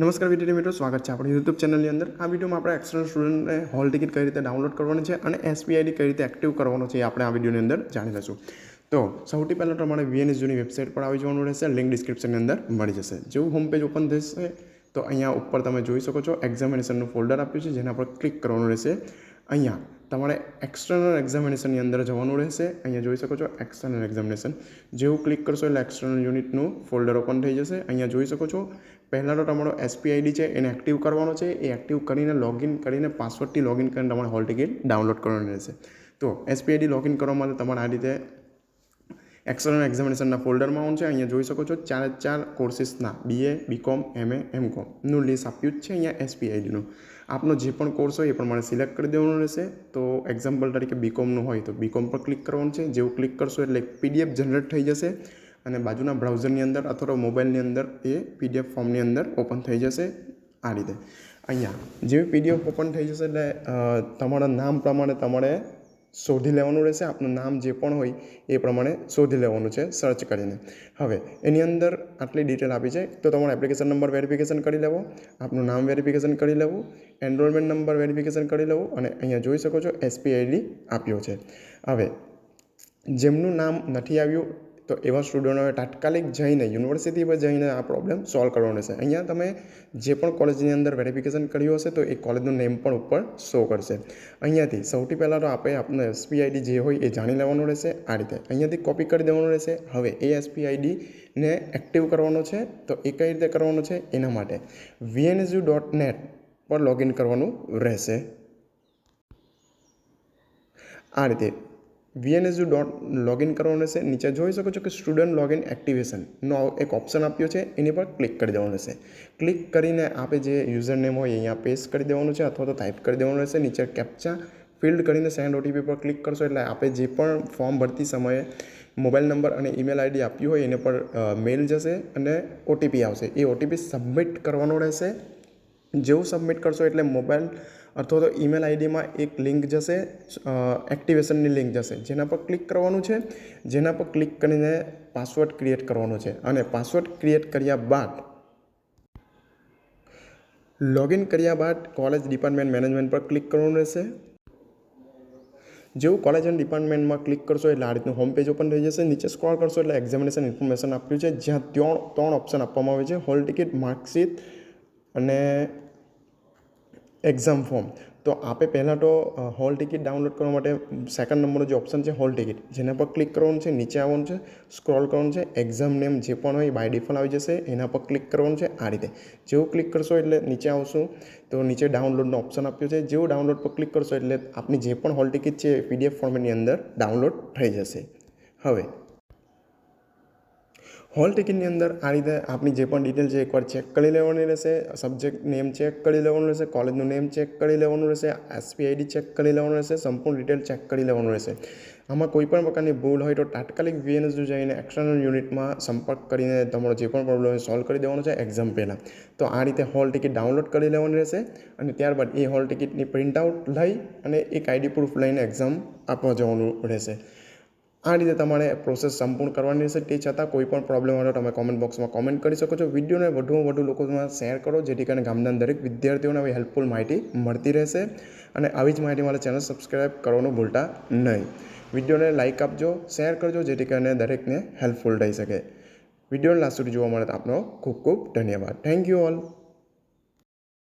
નમસ્કાર વિદ્યાર્થી મિત્રો, સ્વાગત છે આપણી યુટ્યુબ ચેનલની અંદર. આ વિડીયોમાં આપણે એક્સટર્નલ સ્ટુડન્ટને હોલ ટિકિટ કઈ રીતે ડાઉનલોડ કરવાની છે અને એસપીઆઈડી કઈ રીતે એક્ટિવ કરવાનો છે આપણે આ વિડીયોની અંદર જાણી લઈશું. તો સૌથી પહેલાં તમારે વીએનએસયુની વેબસાઇટ પર આવી જવાનું રહેશે. લિંક ડિસ્ક્રિપ્શનની અંદર મળી જશે. જેવું હોમ પેજ ઓપન થશે, તો અહીંયા ઉપર તમે જોઈ શકો છો એક્ઝામિનેશનનું ફોલ્ડર આપ્યું છે, જેના પર ક્લિક કરવાનું રહેશે. અહીંયા તમારે એક્સટર્નલ એક્ઝામિનેશનની અંદર જવાનું રહેશે. અહીંયા જોઈ શકો છો એક્સટર્નલ એક્ઝામિનેશન જેવું ક્લિક કરશો એટલે એક્સટર્નલ યુનિટનું ફોલ્ડર ઓપન થઈ જશે. અહીંયા જોઈ શકો છો, પહેલાં તો તમારો એસપીઆઈડી છે, એને એક્ટિવ કરવાનો છે. એ એક્ટિવ કરીને લોગિન કરીને પાસવર્ડથી લોગિન કરીને તમારે હોલ ટિકિટ ડાઉનલોડ કરવાની રહેશે. તો એસપીઆઈડી લોગિન કરવા માટે તમારે આ રીતે એક્સટર્નલ એક્ઝામિનેશનના ફોલ્ડરમાં આવું છે, અહીંયા જોઈ શકો છો, ચાર ચાર કોર્સીસના બીએ બીકોમ એમએ એમ કોમનું લિસ્ટ આપ્યું જ છે અહીંયા એસપીઆઈડીનું આપનો જે પણ કોર્સ હોય એ પ્રમાણે સિલેક્ટ કરી દેવાનું રહેશે. તો એક્ઝામ્પલ તરીકે બીકોમનું હોય તો બીકોમ પર ક્લિક કરવાનું છે. જેવું ક્લિક કરશો એટલે પીડીએફ જનરેટ થઈ જશે અને બાજુના બ્રાઉઝરની અંદર અથવા મોબાઈલની અંદર એ પીડીએફ ફોર્મની અંદર ઓપન થઈ જશે આ રીતે. અહીંયા, જેવી પીડીએફ ઓપન થઈ જશે એટલે તમારા નામ પ્રમાણે તમારે શોધી લેવાનું રહેશે, આપનું નામ જે પણ હોય એ પ્રમાણે શોધી લેવાનું છે સર્ચ કરીને. હવે, એની અંદર આટલી ડિટેલ આપી છે, તો તમારો એપ્લિકેશન નંબર વેરિફિકેશન કરી લેવો, આપનું નામ વેરિફિકેશન કરી લેવું એનરોલમેન્ટ નંબર વેરિફિકેશન કરી લેવું અને અહીંયા જોઈ શકો છો એસપીઆઈડી આપ્યો છે. હવે, જેમનું નામ નથી આવ્યું તો એવા સ્ટુડન્ટોએ તાત્કાલિક જઈને યુનિવર્સિટી પર જઈને આ પ્રોબ્લેમ સોલ્વ કરવાનો રહેશે અહીંયા તમે જે પણ કોલેજની અંદર વેરિફિકેશન કર્યું હશે, તો એ કોલેજનું નેમ પણ ઉપર શો કરશે. અહીંયાથી સૌથી પહેલાં તો આપણે આપણને એસપીઆઈડી જે હોય એ જાણી લેવાનું રહેશે આ રીતે. અહીંયાથી કોપી કરી દેવાનું રહેશે. હવે એ એસપીઆઈડીને એક્ટિવ કરવાનો છે. તો એ કઈ રીતે કરવાનો છે? એના માટે વીએનએસયુ ડોટ નેટ પર લોગિન કરવાનું રહેશે. આ રીતે વીએનએસયુ ડોટ લોગિન કરવાનું રહેશે. નીચે જોઈ શકો છો કે સ્ટુડન્ટ લોગિન એક્ટિવેશનનો એક ઓપ્શન આપ્યો છે. એની પર ક્લિક કરી દેવાનું રહેશે. ક્લિક કરીને આપે જે યુઝર નેમ હોય અહીંયા પેસ્ટ કરી દેવાનું છે અથવા તો ટાઈપ કરી દેવાનું રહેશે. નીચે કેપ્ચા ફિલ્ડ કરીને સેન્ડ ઓટીપી પર ક્લિક કરશો એટલે આપણે જે પણ ફોર્મ ભરતી સમયે મોબાઈલ નંબર અને ઈમેલ આઈડી આપ્યું હોય એને પર મેલ જશે અને ઓટીપી આવશે. એ ઓટીપી સબમિટ કરવાનો રહેશે. જેવું સબમિટ કરશો એટલે મોબાઈલ અથવા તો ઈમેલ આઈડીમાં એક લિંક જશે એક્ટિવેશનની લિંક જશે. જેના પર ક્લિક કરવાનું છે, જેના પર ક્લિક કરીને પાસવર્ડ ક્રિએટ કરવાનો છે. અને પાસવર્ડ ક્રિએટ કર્યા બાદ લોગિન કર્યા બાદ કોલેજ ડિપાર્ટમેન્ટ મેનેજમેન્ટ પર ક્લિક કરવાનું રહેશે. જેવું કોલેજ એન્ડ ડિપાર્ટમેન્ટમાં ક્લિક કરશો એટલે આ રીતનું હોમ પેજ ઓપન થઈ જશે. નીચે સ્ક્રોલ કરશો એટલે એક્ઝામિનેશન ઇન્ફોર્મેશન આપ્યું છે. જ્યાં ત્રણ ત્રણ ઓપ્શન આપવામાં આવે છે. હોલ ટિકિટ માર્કશીટ અને એક્ઝામ ફોર્મ તો આપે પહેલાં તો હોલ ટિકિટ ડાઉનલોડ કરવા માટે સેકન્ડ નંબરનો જે ઓપ્શન છે હોલ ટિકિટ જેના પર ક્લિક કરવાનું છે, નીચે આવવાનું છે સ્ક્રોલ કરવાનું છે એક્ઝામ નેમ જે પણ હોય બાય ડિફોલ્ટ આવી જશે. એના પર ક્લિક કરવાનું છે, આ રીતે. જેવું ક્લિક કરશો એટલે નીચે આવશું. તો નીચે ડાઉનલોડનો ઓપ્શન આપ્યો છે. જેવું ડાઉનલોડ પર ક્લિક કરશો એટલે આપની જે પણ હોલ ટિકિટ છે પીડીએફ ફોર્મેટની અંદર ડાઉનલોડ થઈ જશે. હવે હોલ ટિકિટની અંદર આ રીતે આપણી જે પણ ડિટેલ છે એકવાર ચેક કરી લેવાની રહેશે સબ્જેક્ટ નેમ ચેક કરી લેવાનું રહેશે કોલેજનું નેમ ચેક કરી લેવાનું રહેશે એસપીઆઈડી ચેક કરી લેવાનું રહેશે, સંપૂર્ણ ડિટેલ ચેક કરી લેવાનું રહેશે. આમાં કોઈ પણ પ્રકારની ભૂલ હોય તો તાત્કાલિક વીએનએસયુ જઈને એક્સટર્નલ યુનિટમાં સંપર્ક કરીને તમારો જે પણ પ્રોબ્લેમ સોલ્વ કરી દેવાનો છે એક્ઝામ પહેલાં. તો આ રીતે હોલ ટિકિટ ડાઉનલોડ કરી લેવાની રહેશે અને ત્યારબાદ એ હોલ ટિકિટની પ્રિન્ટઆઉટ લઈ અને એક આઈડી પ્રૂફ લઈને એક્ઝામ આપવા જવાનું રહેશે. આ રીતે તમારે પ્રોસેસ સંપૂર્ણ કરવાની રહેશે. તે છતાં કોઈ પણ પ્રોબ્લેમ હોય તો તમે કોમેન્ટ બોક્સમાં કોમેન્ટ કરી શકો છો. વિડીયોને વધુમાં વધુ લોકોમાં શેર કરો જેથી કરીને ગામના દરેક વિદ્યાર્થીઓને આવી હેલ્પફુલ માહિતી મળતી રહેશે. અને આવી જ માહિતી મારે ચેનલ સબસ્ક્રાઈબ કરવાનું ભૂલતા નહીં. વિડીયોને લાઇક આપજો શેર કરજો જેથી કરીને દરેકને હેલ્પફુલ થઈ શકે. વિડીયોને લાસ્ટ સુધી જોવા મળે તો આપનો ખૂબ ખૂબ ધન્યવાદ. Thank you all